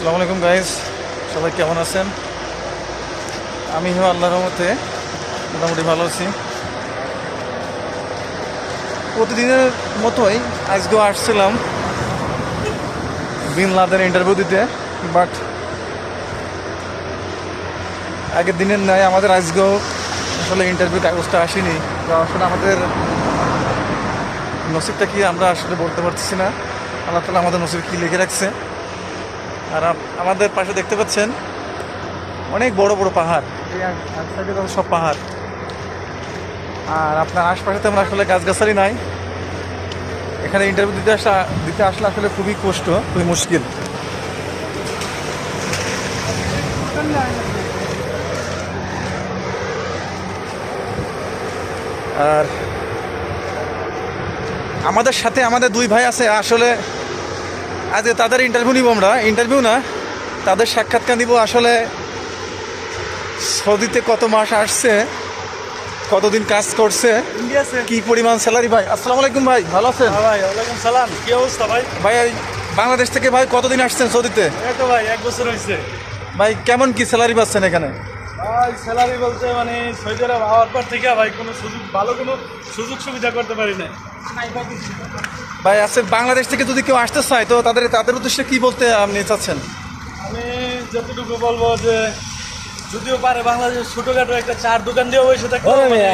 আসসালামু আলাইকুম গাইজ সবাই কেমন আছেন? আমি হো আল্লাহর রহমতে মোটামুটি ভালো আছি। প্রতিদিনের মতোই আজকেও আসছিলাম বিন লাদের ইন্টারভিউ দিতে বাট আগের দিনের নয় আমাদের আজকেও আসলে ইন্টারভিউ কাগজটা আসেনি। তো আসলে আমাদের নসিবটা কি আমরা আসলে বলতে পারতেছি না। আল্লাহ তালা আমাদের নসিব কি লিখে রাখছে। আর আমাদের পাশে দেখতে পাচ্ছেন অনেক বড় বড় পাহাড়। এই সাইডে তো সব পাহাড়। আর আপনার আশপাশে তেমন আসলে গাছগাছালি নাই। এখানে ইন্টারভিউ দিতে আসা দিতে আসলে আসলে খুবই কষ্ট খুবই মুশকিল। আর আমাদের সাথে আমাদের দুই ভাই আছে আসলে আজকে তাদের ইন্টারভিউ নিব আমরা। ইন্টারভিউ না তাদের সাক্ষাৎকার নিব। আসলে সৌদিতে কত মাস আসছে কতদিন কাজ করছে কি পরিমাণ স্যালারি ভাই? আসসালামু আলাইকুম ভাই ভালো আছেন? হ্যাঁ ভাই ওয়ালাইকুম সালাম। কি অবস্থা ভাই? ভাই বাংলাদেশ থেকে ভাই কতদিন আসছেন সৌদিতে? এই তো ভাই এক বছর হয়েছে ভাই কেমন কি স্যালারি পাচ্ছেন এখানে? ভাই স্যালারি বলতে মানে সৌদি আরব হওয়ার পর থেকে ভাই কোনো সুযোগ ভালো কোনো সুযোগ সুবিধা করতে পারি না ভাই আছে বাংলাদেশ থেকে যদি কেউ আসতে চায় তো তাদের তাদের উদ্দেশ্যে কি বলতে আপনি চাচ্ছেন? আমি যতটুকু বলব যে যদিও পারে বাংলাদেশের ছোটখাটো একটা চার দোকান দিয়ে বসে থাকতে থেকে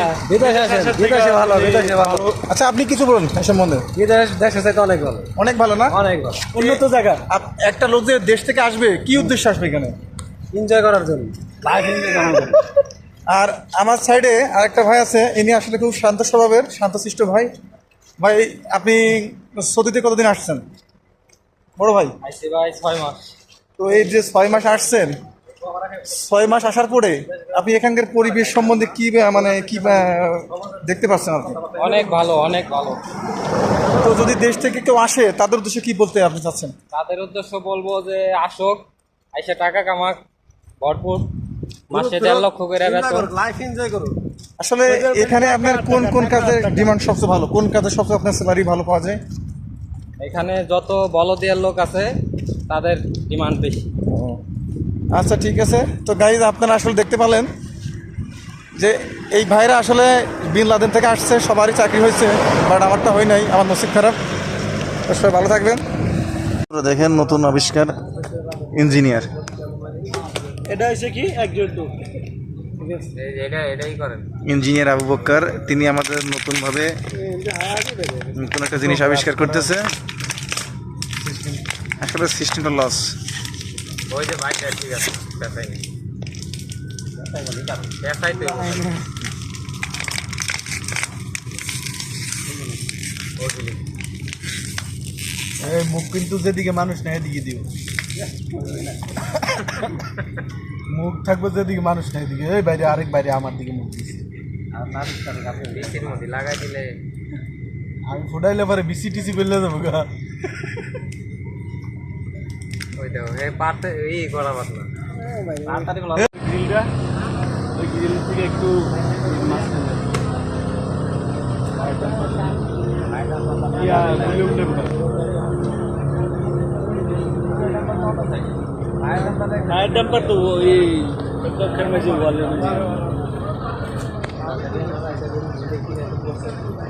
বিদেশে ভালো, বিদেশে ভালো। আচ্ছা আপনি কিছু বলুন এই সম্বন্ধে। বিদেশ দেশের চাইতে অনেক ভালো। অনেক ভালো না? অনেক ভালো। উন্নত জায়গা। একটা লোক যে দেশ থেকে আসবে কি উদ্দেশ্যে আসবে এখানে? এনজয় করার জন্য। আর আমার সাইডে আরেকটা ভাই আছে ইনি আসলে খুব শান্ত স্বভাবের শান্তশিষ্ট ভাই। ভাই আপনি সৌদিতে কতদিন আসছেন? বড় ভাই? ভাই ছয় মাস। তো এই যে ছয় মাস আসছেন ছয় মাস আসার পরে আপনি এখানকার পরিবেশ সম্বন্ধে কি মানে কি দেখতে পাচ্ছেন আপনি? অনেক ভালো অনেক ভালো। তো যদি দেশ থেকে কেউ আসে তাদের উদ্দেশ্যে কি বলতে আপনি চাচ্ছেন? তাদের উদ্দেশ্য বলব যে আসক আইসে টাকা কামাক ভরপুর। মাসে দেড় লক্ষ করে বেতন। লাইফ এনজয় করো। আসলে এখানে আপনার কোন কোন কাজের ডিমান্ড সবচেয়ে ভালো? কোন কাজে সবচেয়ে আপনার স্যালারি ভালো পাওয়া যায়? এখানে যত বলদিয়ার লোক আছে তাদের ডিমান্ড বেশি। আচ্ছা ঠিক আছে। তো গাইজ আপনারা আসলে দেখতে পালেন যে এই ভাইরা আসলে বিন লাদেন থেকে আসছে সবারই চাকরি হয়েছে বাট আমারটা হয় নাই আমার নসিব খারাপ। তো সবাই ভালো থাকবেন। দেখেন নতুন আবিষ্কার ইঞ্জিনিয়ার এটা হচ্ছে কি? এটাই করেন। ইঞ্জিনিয়ার আবু বক্কর তিনি আমাদের নতুনভাবে নতুন একটা জিনিস আবিষ্কার করতেছে। আসলে সিস্টেমটা লস ওই যে ভাইটা ঠিক আছে মুখ কিন্তু যেদিকে মানুষ নেই এদিকে দিও। মুখ থাকবে যেদিকে মানুষ নেই এদিকে। এই বাইরে আরেক বাইরে আমার দিকে মুখ দিছে। লাগাই দিলে। আমি ফুটাইলে পরে বিসি টিসি করলে যাব গা। ওই দেখো হে পাতে এই করা পাতলা গ্রিলটা ওই গ্রিল থেকে একটু आइटम पर तो वो ये कक्षर में जो वाले